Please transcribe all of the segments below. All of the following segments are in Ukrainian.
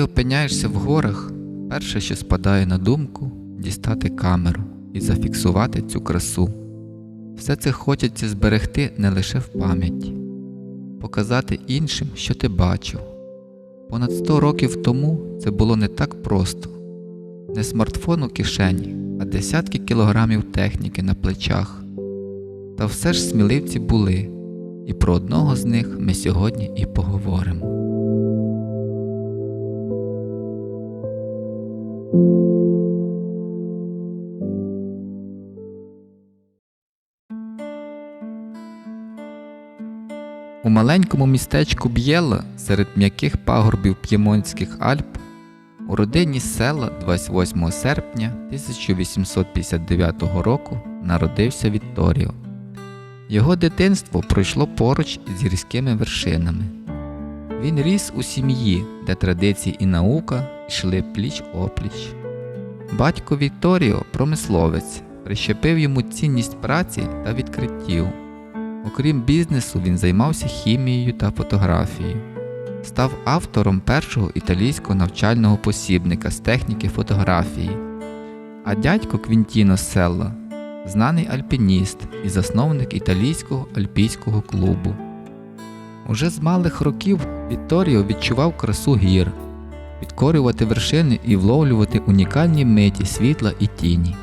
Ти опиняєшся в горах, перше, що спадає на думку, дістати камеру і зафіксувати цю красу. Все це хочеться зберегти не лише в пам'яті, показати іншим, що ти бачив. Понад 100 років тому це було не так просто. Не смартфон у кишені, а десятки кілограмів техніки на плечах. Та все ж сміливці були, і про одного з них ми сьогодні і поговоримо. Маленькому містечку Б'єла серед м'яких пагорбів П'ємонських Альп у родині села 28 серпня 1859 року народився Вітторіо. Його дитинство пройшло поруч із гірськими вершинами. Він ріс у сім'ї, де традиції і наука йшли пліч опліч. Батько Вікторіо, промисловець, прищепив йому цінність праці та відкриттів. Окрім бізнесу, він займався хімією та фотографією. Став автором першого італійського навчального посібника з техніки фотографії. А дядько Квінтіно Селла знаний альпініст і засновник італійського альпійського клубу. Уже з малих років Вітторіо відчував красу гір, підкорювати вершини і вловлювати унікальні миті світла і тіні.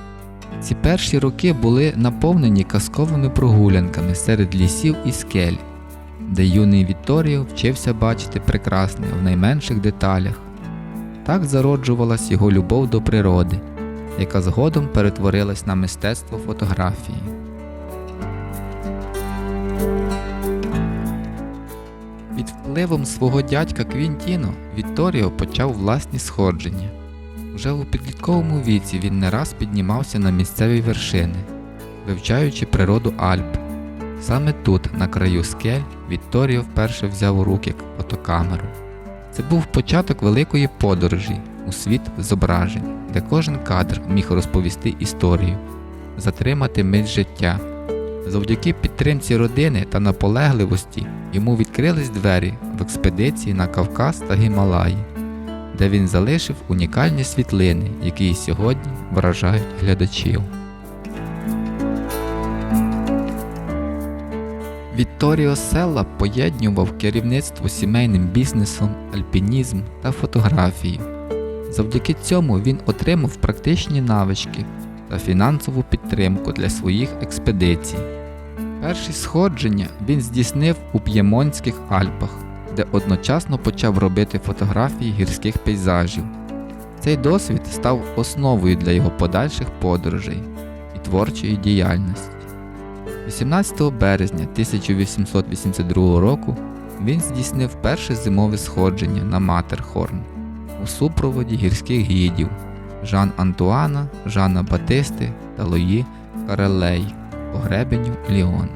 Ці перші роки були наповнені казковими прогулянками серед лісів і скель, де юний Вітторіо вчився бачити прекрасне в найменших деталях. Так зароджувалась його любов до природи, яка згодом перетворилась на мистецтво фотографії. Під впливом свого дядька Квінтіно Вітторіо почав власні сходження. Вже у підлітковому віці він не раз піднімався на місцеві вершини, вивчаючи природу Альп. Саме тут, на краю скель, Вітторіо вперше взяв у руки фотокамеру. Це був початок великої подорожі у світ зображень, де кожен кадр міг розповісти історію, затримати мить життя. Завдяки підтримці родини та наполегливості йому відкрились двері в експедиції на Кавказ та Гімалаї де він залишив унікальні світлини, які сьогодні вражають глядачів. Вітторіо Селла поєднував керівництво сімейним бізнесом, альпінізм та фотографію. Завдяки цьому він отримав практичні навички та фінансову підтримку для своїх експедицій. Перші сходження він здійснив у П'ємонських Альпах де одночасно почав робити фотографії гірських пейзажів. Цей досвід став основою для його подальших подорожей і творчої діяльності. 18 березня 1882 року він здійснив перше зимове сходження на Матерхорн у супроводі гірських гідів Жан Антуана, Жана Батисти та Луї Карелей по гребеню Ліон.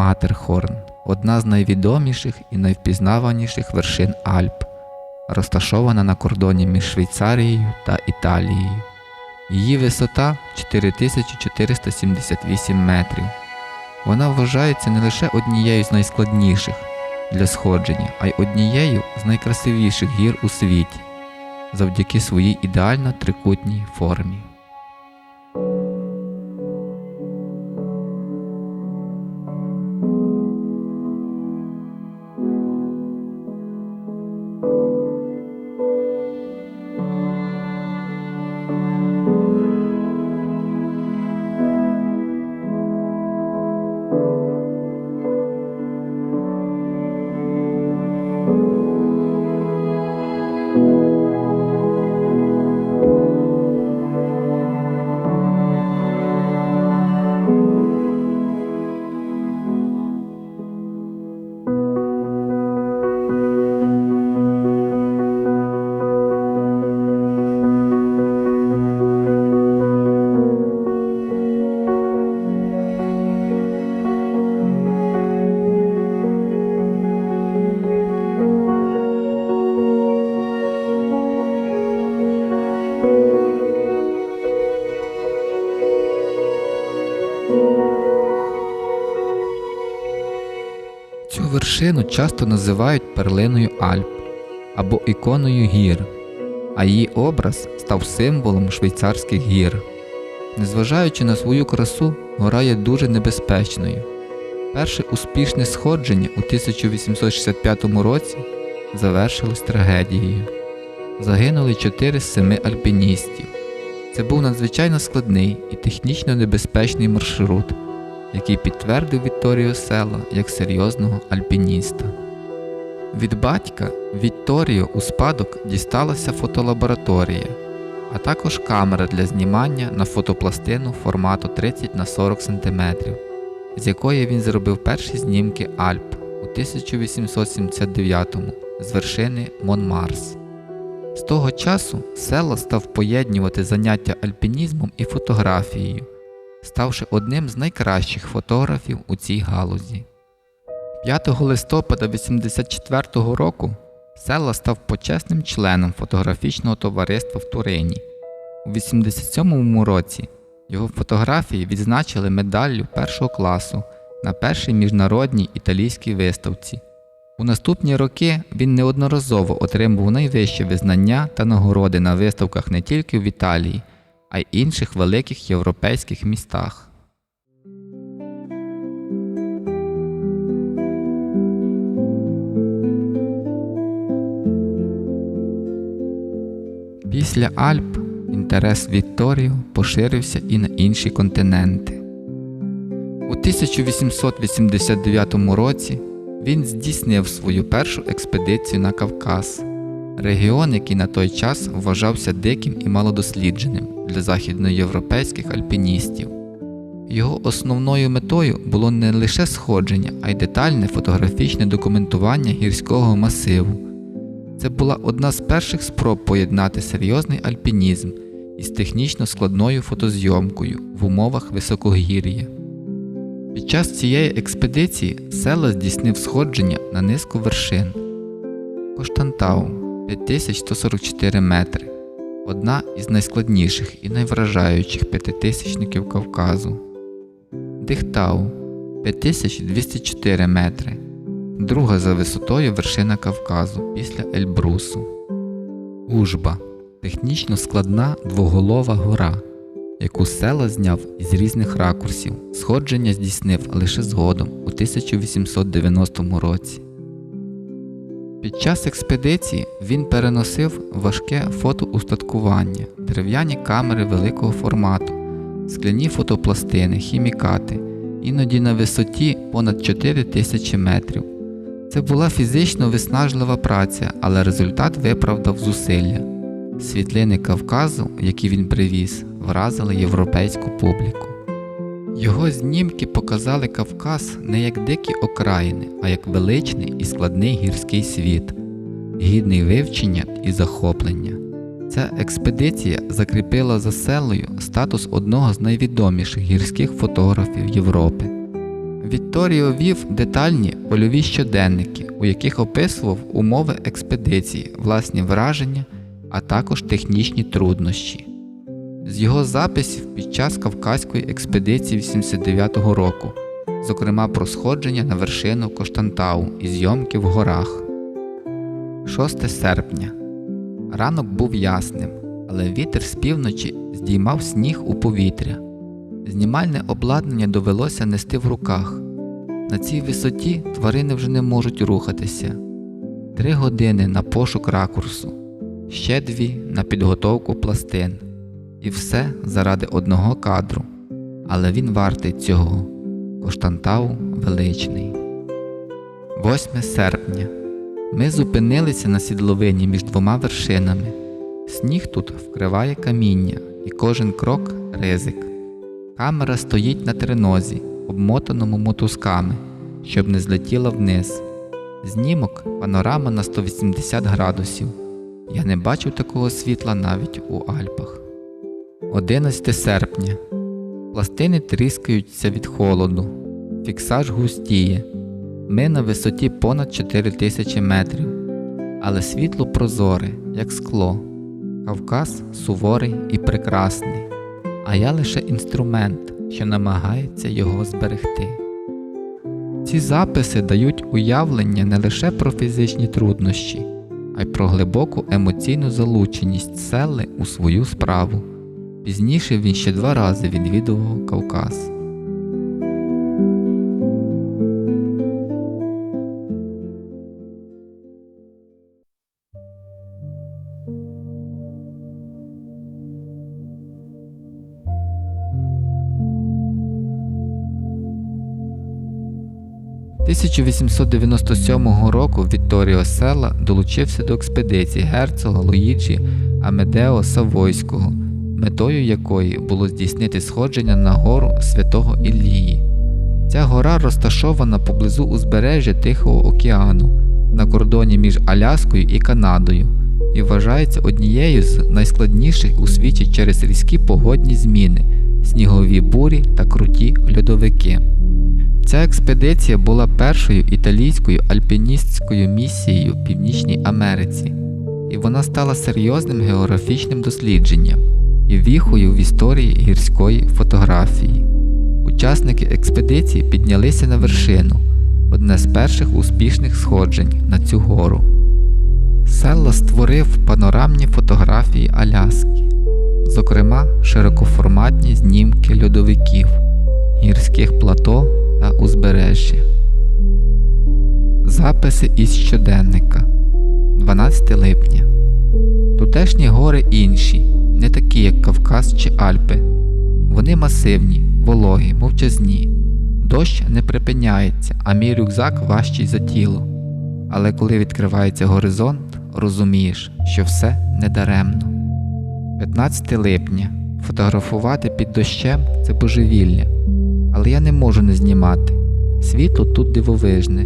Матерхорн одна з найвідоміших і найвпізнаваніших вершин Альп, розташована на кордоні між Швейцарією та Італією. Її висота 4478 метрів. Вона вважається не лише однією з найскладніших для сходження, а й однією з найкрасивіших гір у світі завдяки своїй ідеально трикутній формі. Часто називають перлиною Альп або іконою гір, а її образ став символом швейцарських гір. Незважаючи на свою красу, гора є дуже небезпечною. Перше успішне сходження у 1865 році завершилось трагедією. Загинули 4 з 7 альпіністів. Це був надзвичайно складний і технічно небезпечний маршрут, який підтвердив Вітторіо Села як серйозного альпініста. Від батька Вітторіо у спадок дісталася фотолабораторія, а також камера для знімання на фотопластину формату 30 на 40 см, з якої він зробив перші знімки Альп у 1879 з вершини Монмарс. З того часу Села став поєднувати заняття альпінізмом і фотографією, ставши одним з найкращих фотографів у цій галузі. 5 листопада 1984 року Села став почесним членом фотографічного товариства в Турині. У 1987 році його фотографії відзначили медаллю першого класу на першій міжнародній італійській виставці. У наступні роки він неодноразово отримував найвищі визнання та нагороди на виставках не тільки в Італії, а й інших великих європейських містах. Після Альп інтерес Вітторіо поширився і на інші континенти. У 1889 році він здійснив свою першу експедицію на Кавказ, регіон, який на той час вважався диким і малодослідженим для західноєвропейських альпіністів. Його основною метою було не лише сходження, а й детальне фотографічне документування гірського масиву. Це була одна з перших спроб поєднати серйозний альпінізм із технічно складною фотозйомкою в умовах високогір'я. Під час цієї експедиції села здійснив сходження на низку вершин. Коштантау 5144 метри одна із найскладніших і найвражаючих п'ятитисячників Кавказу. Дихтау 5204 метри друга за висотою вершина Кавказу після Ельбрусу. Ужба технічно складна двоголова гора, яку села зняв із різних ракурсів. Сходження здійснив лише згодом у 1890 році. Під час експедиції він переносив важке фотоустаткування, дерев'яні камери великого формату, скляні фотопластини, хімікати, іноді на висоті понад 4 тисячі метрів. Це була фізично виснажлива праця, але результат виправдав зусилля. Світлини Кавказу, які він привіз, вразили європейську публіку. Його знімки показали Кавказ не як дикі окраїни, а як величний і складний гірський світ, гідний вивчення і захоплення. Ця експедиція закріпила за селою статус одного з найвідоміших гірських фотографів Європи. Вітторіо вів детальні польові щоденники, у яких описував умови експедиції, власні враження, а також технічні труднощі. З його записів під час Кавказької експедиції 89-го року, зокрема про сходження на вершину Коштантау і зйомки в горах. 6 серпня. Ранок був ясним, але вітер з півночі здіймав сніг у повітря. Знімальне обладнання довелося нести в руках. На цій висоті тварини вже не можуть рухатися. Три години на пошук ракурсу, ще дві на підготовку пластин. І все заради одного кадру. Але він вартий цього. Коштантау величний. 8 серпня. Ми зупинилися на сідловині між двома вершинами. Сніг тут вкриває каміння, і кожен крок ризик. Камера стоїть на тринозі, обмотаному мотузками, щоб не злетіла вниз. Знімок панорама на 180 градусів. Я не бачив такого світла навіть у Альпах. 11 серпня. Пластини тріскаються від холоду. Фіксаж густіє. Ми на висоті понад 4000 метрів. Але світло прозоре, як скло. Кавказ суворий і прекрасний. А я лише інструмент, що намагається його зберегти. Ці записи дають уявлення не лише про фізичні труднощі, а й про глибоку емоційну залученість Селли у свою справу. Пізніше він ще два рази відвідував Кавказ. – 1897 року Вітторіо Села долучився до експедиції герцога Луїджі Амедео Савойського, метою якої було здійснити сходження на гору Святого Іллії. Ця гора розташована поблизу узбережжя Тихого океану на кордоні між Аляскою і Канадою і вважається однією з найскладніших у світі через різкі погодні зміни, снігові бурі та круті льодовики. Ця експедиція була першою італійською альпіністською місією в Північній Америці, і вона стала серйозним географічним дослідженням і віхою в історії гірської фотографії. Учасники експедиції піднялися на вершину, одне з перших успішних сходжень на цю гору. Селла створив панорамні фотографії Аляски, зокрема широкоформатні знімки льодовиків, гірських плато та узбережжя. Записи із щоденника 12 липня. Тутешні гори інші, не такі, як Кавказ чи Альпи. Вони масивні, вологі, мовчазні. Дощ не припиняється, а мій рюкзак важчий за тіло. Але коли відкривається горизонт, розумієш, що все недаремно. 15 липня. Фотографувати під дощем це божевілля. Але я не можу не знімати. Світло тут дивовижне,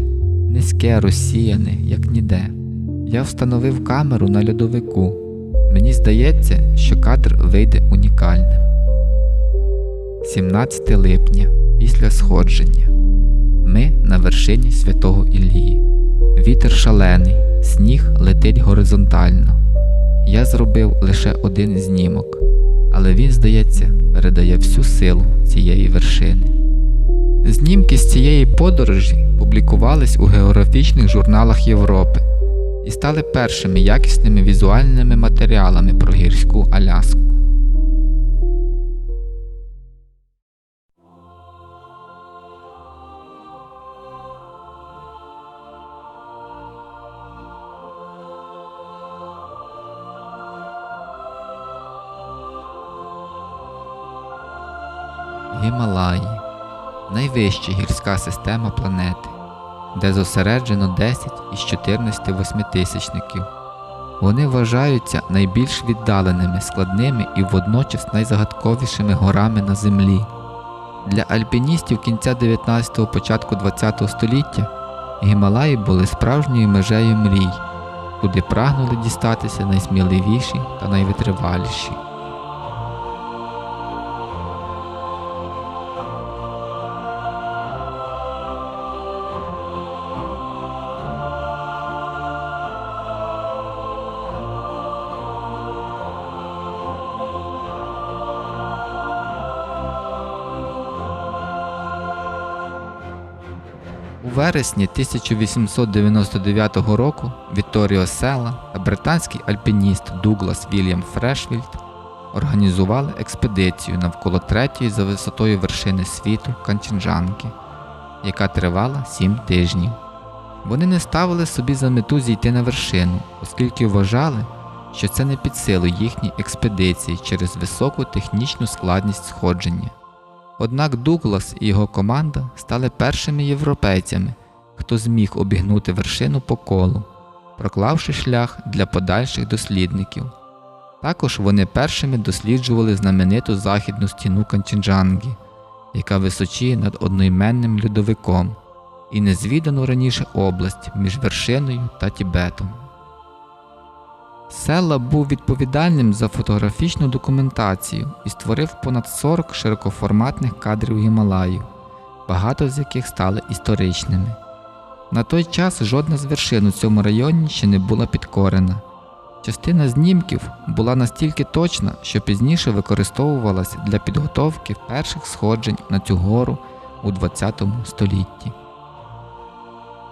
низьке, розсіяне, як ніде. Я встановив камеру на льодовику. Мені здається, що кадр вийде унікальним. 17 липня після сходження. Ми на вершині Святого Іллії. Вітер шалений, сніг летить горизонтально. Я зробив лише один знімок, але він, здається, передає всю силу цієї вершини. Знімки з цієї подорожі публікувались у географічних журналах Європи і стали першими якісними візуальними матеріалами про гірську Аляску. Гімалаї найвища гірська система планети, де зосереджено 10 із 14 восьмитисячників. Вони вважаються найбільш віддаленими, складними і водночас найзагадковішими горами на Землі. Для альпіністів кінця 19-го початку 20-го століття Гімалаї були справжньою межею мрій, куди прагнули дістатися найсміливіші та найвитриваліші. Вересні 1899 року Вітторіо Села та британський альпініст Дуглас Вільям Фрешфілд організували експедицію навколо третьої за висотою вершини світу Канченджанки, яка тривала сім тижнів. Вони не ставили собі за мету зійти на вершину, оскільки вважали, що це не під силу їхній експедиції через високу технічну складність сходження. Однак Дуглас і його команда стали першими європейцями, хто зміг обігнути вершину по колу, проклавши шлях для подальших дослідників. Також вони першими досліджували знамениту західну стіну Канченджангі, яка височіє над одноіменним льодовиком, і незвідану раніше область між вершиною та Тібетом. Села був відповідальним за фотографічну документацію і створив понад 40 широкоформатних кадрів Гімалаю, багато з яких стали історичними. На той час жодна з вершин у цьому районі ще не була підкорена. Частина знімків була настільки точна, що пізніше використовувалася для підготовки перших сходжень на цю гору у ХХ столітті.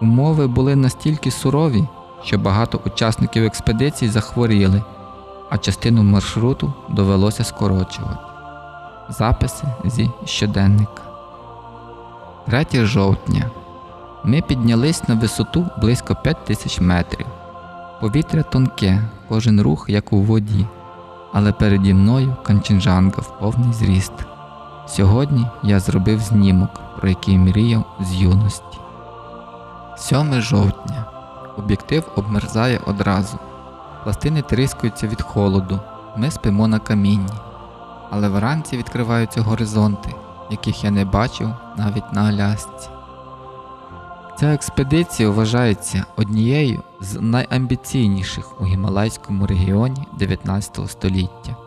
Умови були настільки сурові, що багато учасників експедиції захворіли, а частину маршруту довелося скорочувати. Записи зі щоденника. 3 жовтня. Ми піднялись на висоту близько 5000 метрів. Повітря тонке, кожен рух як у воді, але переді мною канченджанга в повний зріст. Сьогодні я зробив знімок, про який мріяв з юності. 7 жовтня. Об'єктив обмерзає одразу. Пластини тріскаються від холоду. Ми спимо на камінні. Але вранці відкриваються горизонти, яких я не бачив навіть на Алясці. Ця експедиція вважається однією з найамбіційніших у Гімалайському регіоні 19 століття.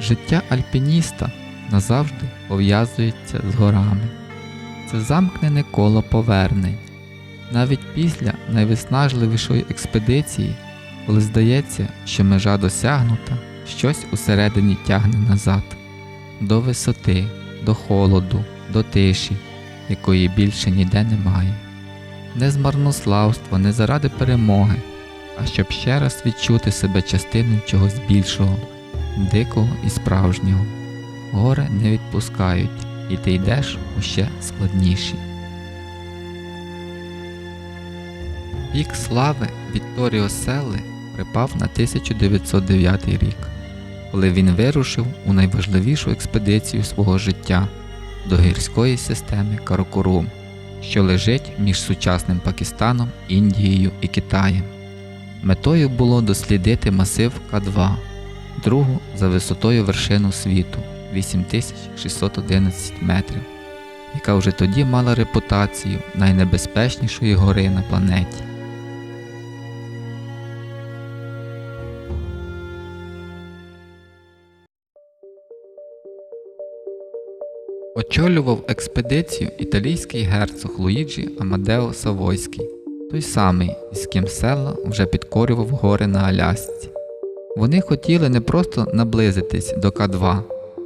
Життя альпініста назавжди пов'язується з горами. Це замкнене коло повернень. Навіть після найвиснажливішої експедиції, коли здається, що межа досягнута, щось усередині тягне назад, до висоти, до холоду, до тиші, якої більше ніде немає. Не з марнославства, не заради перемоги, а щоб ще раз відчути себе частиною чогось більшого дикого і справжнього. Гори не відпускають, і ти йдеш у ще складніші. Пік слави Вітторіо Селли припав на 1909 рік, коли він вирушив у найважливішу експедицію свого життя до гірської системи Каракорум, що лежить між сучасним Пакистаном, Індією і Китаєм. Метою було дослідити масив К2 другу за висотою вершину світу 8611 метрів, яка вже тоді мала репутацію найнебезпечнішої гори на планеті. Очолював експедицію італійський герцог Луїджі Амадео Савойський, той самий, із ким Селла вже підкорював гори на Алясці. Вони хотіли не просто наблизитись до К2,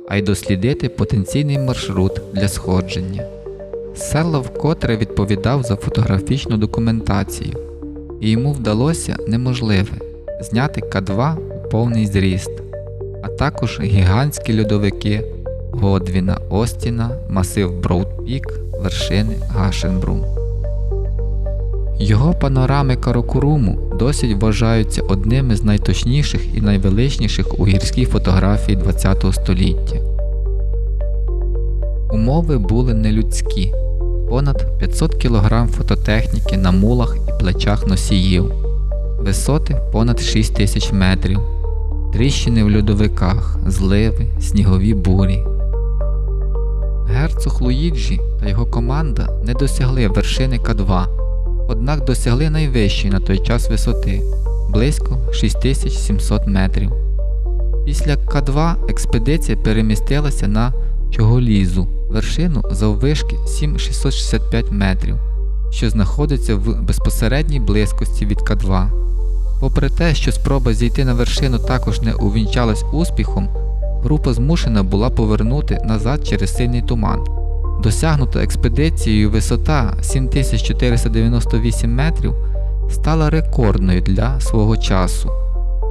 а й дослідити потенційний маршрут для сходження. Селла вкотре відповідав за фотографічну документацію, і йому вдалося неможливе зняти К2 у повний зріст, а також гігантські льодовики Годвіна Остіна, масив Броудпік, вершини Гашенбрум. Його панорами Каракуруму досі вважаються одними з найточніших і найвеличніших у гірській фотографії ХХ століття. Умови були нелюдські понад 500 кг фототехніки на мулах і плечах носіїв, висоти понад 6 тисяч метрів, тріщини в льодовиках, зливи, снігові бурі. Герцог Луїджі та його команда не досягли вершини К2 однак досягли найвищої на той час висоти близько 6700 метрів. Після К2 експедиція перемістилася на Чоголізу, вершину заввишки 7665 метрів, що знаходиться в безпосередній близькості від К2. Попри те, що спроба зійти на вершину також не увінчалась успіхом, група змушена була повернути назад через сильний туман. Досягнута експедицією висота 7498 метрів стала рекордною для свого часу.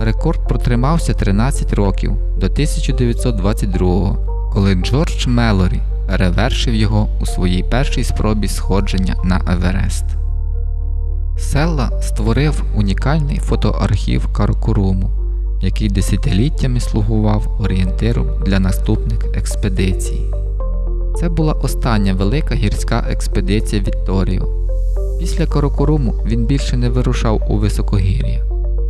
Рекорд протримався 13 років до 1922 коли Джордж Мелорі перевершив його у своїй першій спробі сходження на Еверест. Селла створив унікальний фотоархів Каракуруму, який десятиліттями слугував орієнтиром для наступних експедицій. Це була остання велика гірська експедиція Вікторіо. Після Каракоруму він більше не вирушав у високогір'я.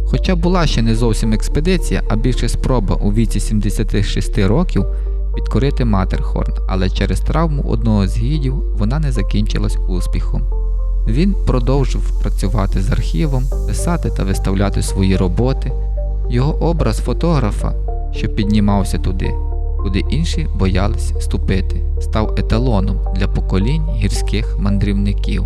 Хоча була ще не зовсім експедиція, а більше спроба у віці 76 років підкорити Матерхорн, але через травму одного з гідів вона не закінчилась успіхом. Він продовжив працювати з архівом, писати та виставляти свої роботи. Його образ фотографа, що піднімався туди, куди інші боялись ступити, став еталоном для поколінь гірських мандрівників.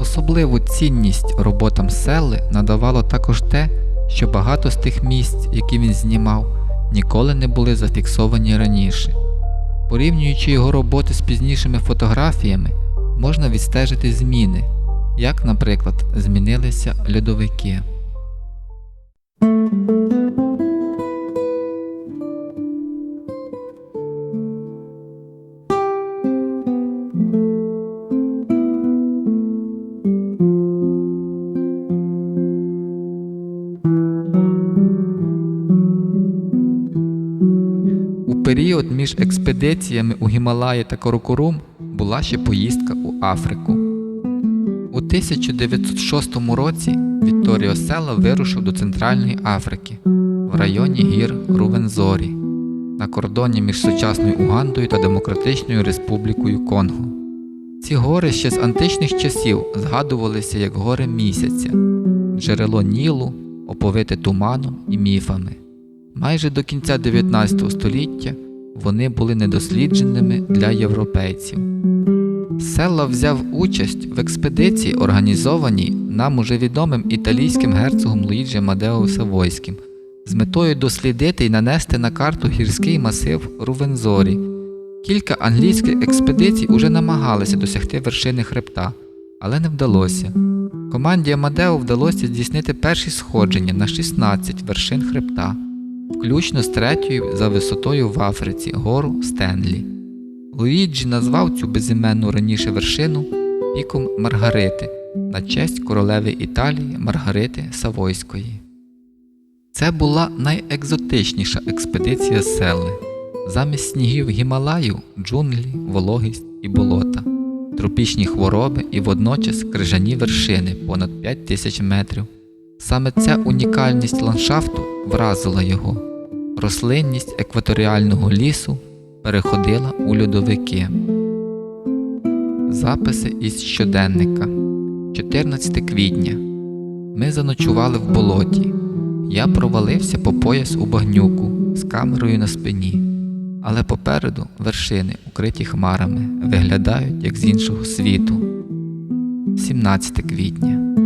Особливу цінність роботам Селли надавало також те, що багато з тих місць, які він знімав, ніколи не були зафіксовані раніше. Порівнюючи його роботи з пізнішими фотографіями, можна відстежити зміни, як, наприклад, змінилися льодовики. Між експедиціями у Гімалаї та Каракорум була ще поїздка у Африку. У 1906 році Вітторіо Села вирушив до Центральної Африки в районі гір Рувензорі на кордоні між сучасною Угандою та Демократичною Республікою Конго. Ці гори ще з античних часів згадувалися як гори місяця, джерело Нілу, оповите туманом і міфами. Майже до кінця 19 століття вони були недослідженими для європейців. Селла взяв участь в експедиції, організованій нам уже відомим італійським герцогом Луїджі Мадео Савойським, з метою дослідити і нанести на карту гірський масив Рувензорі. Кілька англійських експедицій уже намагалися досягти вершини хребта, але не вдалося. Команді Амадео вдалося здійснити перші сходження на 16 вершин хребта, включно з третьою за висотою в Африці гору Стенлі. Луїджі назвав цю безіменну раніше вершину піком Маргарити на честь королеви Італії Маргарити Савойської. Це була найекзотичніша експедиція Селли. Замість снігів Гімалаю джунглі, вологість і болота, тропічні хвороби і водночас крижані вершини понад 5 тисяч метрів. Саме ця унікальність ландшафту вразила його. Рослинність екваторіального лісу переходила у льодовики. Записи із щоденника 14 квітня. Ми заночували в болоті. Я провалився по пояс у багнюку з камерою на спині, але попереду вершини, укриті хмарами, виглядають як з іншого світу. 17 квітня.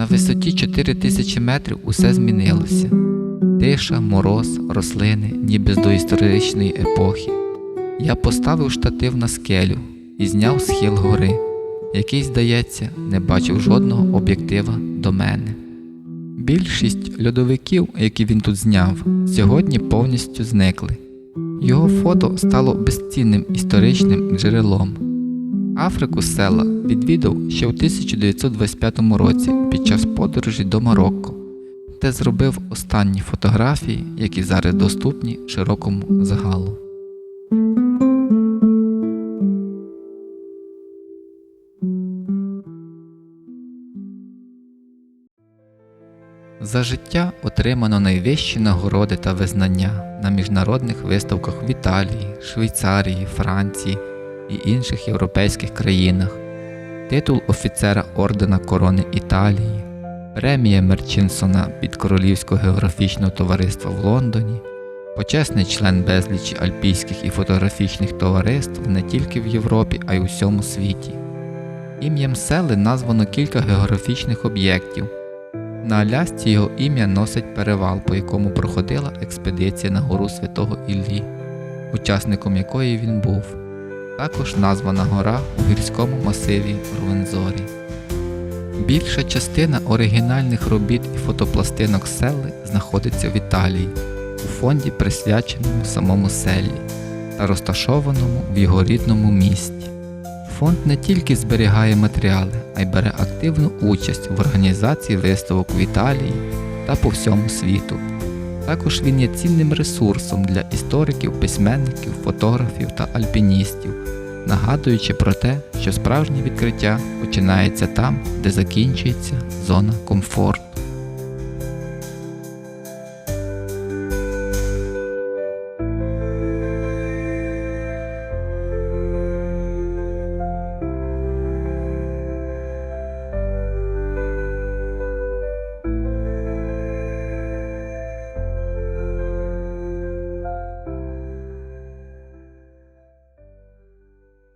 На висоті 4000 метрів усе змінилося. Тиша, мороз, рослини, ніби з доісторичної епохи. Я поставив штатив на скелю і зняв схил гори, який, здається, не бачив жодного об'єктива до мене. Більшість льодовиків, які він тут зняв, сьогодні повністю зникли. Його фото стало безцінним історичним джерелом. Африку села відвідав ще у 1925 році під час подорожі до Марокко, де зробив останні фотографії, які зараз доступні широкому загалу. За життя отримано найвищі нагороди та визнання на міжнародних виставках в Італії, Швейцарії, Франції і інших європейських країнах, титул офіцера Ордена Корони Італії, премія Мерчинсона від Королівського географічного товариства в Лондоні, почесний член безлічі альпійських і фотографічних товариств не тільки в Європі, а й у всьому світі. Ім'ям сели названо кілька географічних об'єктів. На Алясці його ім'я носить перевал, по якому проходила експедиція на гору Святого Іллі, учасником якої він був. Також названа гора у гірському масиві Рувензорі. Більша частина оригінальних робіт і фотопластинок Селли знаходиться в Італії, у фонді, присвяченому самому Селлі та розташованому в його рідному місті. Фонд не тільки зберігає матеріали, а й бере активну участь в організації виставок в Італії та по всьому світу. Також він є цінним ресурсом для істориків, письменників, фотографів та альпіністів, нагадуючи про те, що справжнє відкриття починається там, де закінчується зона комфорту.